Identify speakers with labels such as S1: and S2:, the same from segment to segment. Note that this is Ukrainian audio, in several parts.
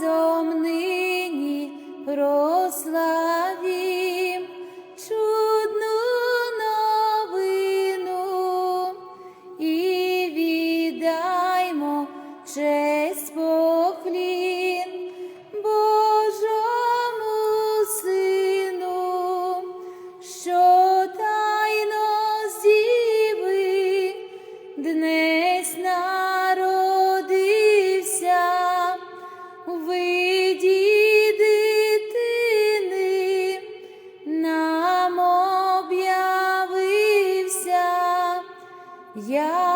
S1: разом нині прославім явився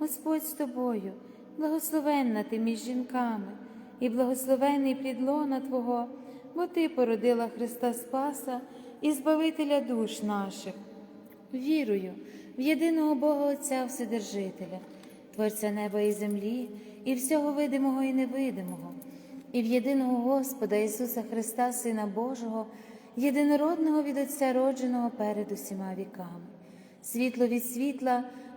S1: Господь з тобою, благословенна ти між жінками, і благословений плід лона Твого, бо Ти породила Христа Спаса і Збавителя душ наших. Вірую в єдиного Бога Отця Вседержителя, Творця неба і землі, і всього видимого і невидимого, і в єдиного Господа Ісуса Христа, Сина Божого, єдинородного від Отця родженого перед усіма віками, світло від світла,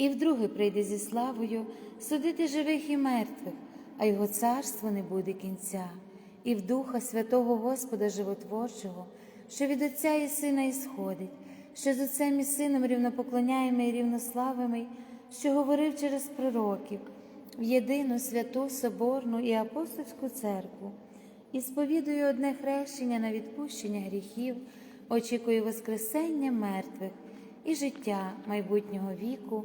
S1: І вдруге прийде зі славою судити живих і мертвих, а його царство не буде кінця, і в Духа Святого Господа Животворчого, що від Отця і Сина ісходить, що з Отцем і Сином рівнопоклоняємо і рівнославимо, що говорив через пророків, в єдину святу Соборну і апостольську церкву, і сповідую одне хрещення на відпущення гріхів, очікую Воскресення мертвих і життя майбутнього віку.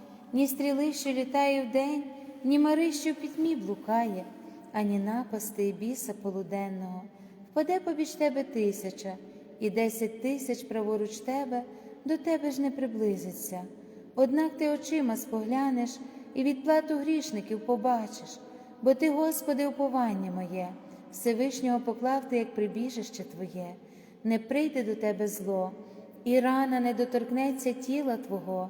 S1: ні стріли, що літає вдень, ні мари, що в пітьмі блукає, ані напасти і біса полуденного. Впаде побіч тебе тисяча, і десять тисяч праворуч тебе до тебе ж не приблизиться. Однак ти очима споглянеш і відплату грішників побачиш, бо ти, Господи, уповання моє, Всевишнього поклав ти, як прибіжище Твоє, не прийде до тебе зло, і рана не доторкнеться тіла Твого,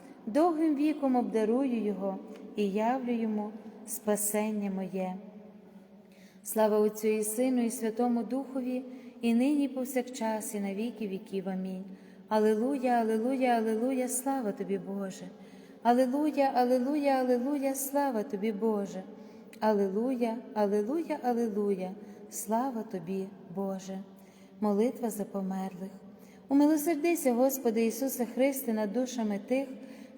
S1: довгим віком обдарую його і явлю йому спасення моє. Слава Отцю і Сину, і Святому Духові, і нині, і повсякчас, і на віки віків. Амінь. Алилуя, Алилуя, Алилуя, слава тобі, Боже. Алилуя, Алилуя, Алилуя, слава тобі, Боже. Алилуя, Алилуя, Алилуя, слава тобі, Боже. Молитва за померлих. Умилосердися, Господи Ісусе Христе, над душами тих,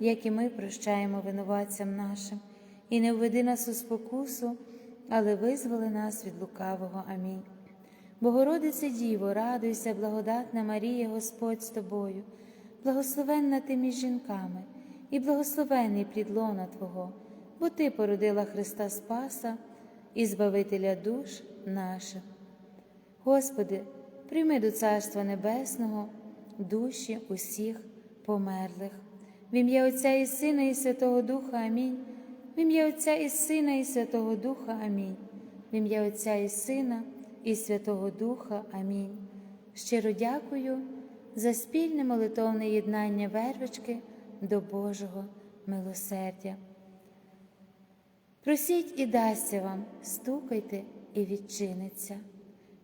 S1: як і ми прощаємо винуватцям нашим, і не введи нас у спокусу, але визволи нас від лукавого. Амінь. Богородице Діво, радуйся, благодатна Марія, Господь з тобою, благословенна ти між жінками, і благословений плід лона Твого, бо Ти породила Христа Спаса і Збавителя душ наших. Господи, прийми до Царства Небесного душі усіх померлих. В ім'я Отця і Сина, і Святого Духа Амінь. В ім'я Отця і Сина, і Святого Духа Амінь. В ім'я Отця і Сина, і Святого Духа Амінь. Щиро дякую за спільне молитовне єднання вервички до Божого милосердя. Просіть і дасться вам, стукайте і відчиниться.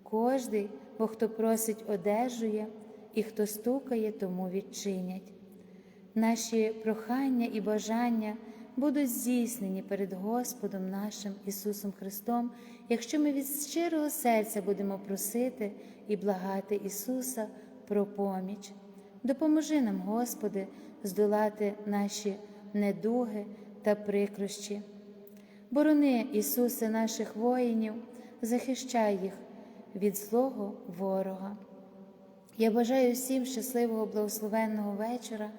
S1: Кожний, бо хто просить, одержує, і хто стукає, тому відчинять. Наші прохання і бажання будуть здійснені перед Господом нашим Ісусом Христом, якщо ми від щирого серця будемо просити і благати Ісуса про поміч. Допоможи нам, Господи, здолати наші недуги та прикрощі. Борони, Ісусе, наших воїнів, захищай їх від злого ворога. Я бажаю всім щасливого благословенного вечора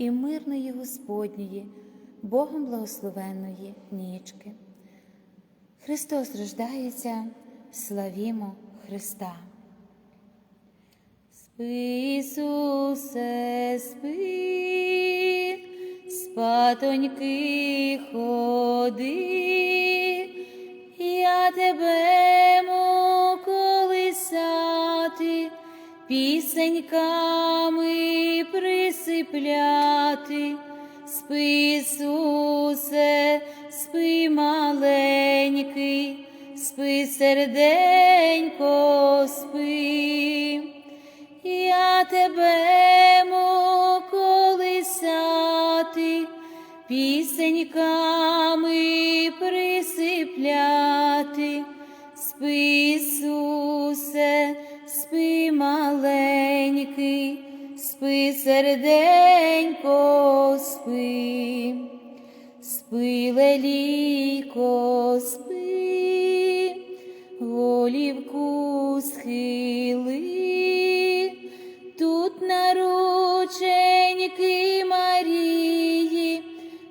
S1: і мирної Господньої, Богом благословенної нічки. Христос рождається, славімо Христа. Спи, Ісусе, спи, спатоньки ходи, я тебе мо пісеньками присипляти, спи, Ісусе, спи маленький, спи серденько, спи. Я тебе мо колисати, серденько, спи, спи леліко, спи, голівку схили, тут нарученьки Марії,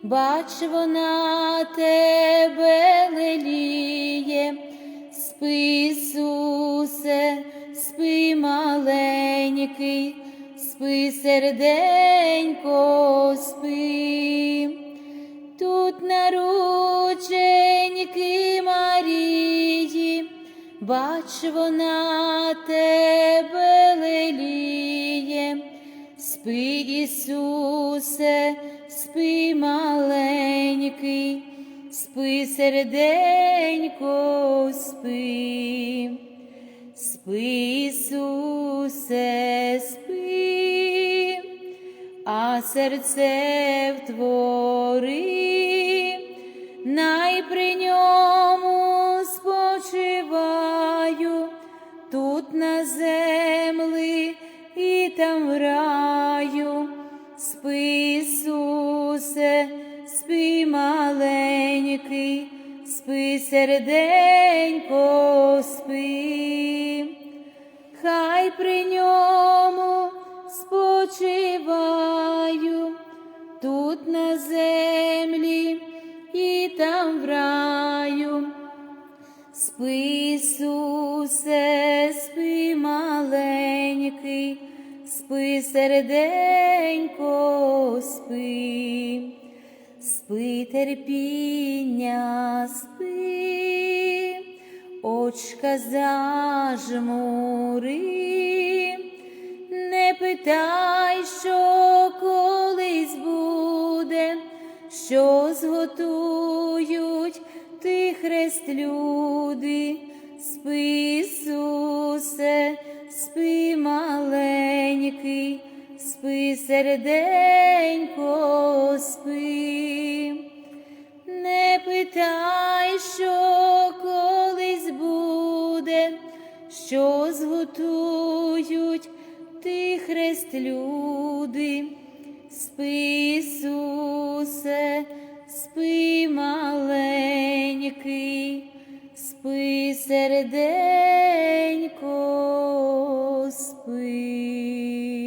S1: бач, вона тебе леліє, спи, Ісусе, спи маленький, спи серденько, спи. Тут нарученьки Марії, бач, вона тебе леліє, спи, Ісусе, спи маленький, спи серденько, спи, спи, Ісусе, спи, а серце втвори, най при ньому спочиваю, тут на землі і там в раю, спи, спи маленький, спи серденько, спи, хай при ньому на землі і там в раю. Спи, Ісусе, спи маленький, спи серденько, спи, спи терпіння, спи, очка зажмури, не питай, що колись буде, що зготують ти хрест люди, спи, Ісусе, спи маленький, спи серденько, спи. Не питай, що колись буде, що зготують ти хрест люди. Спи, Ісусе, спи маленький, спи серденько, спи.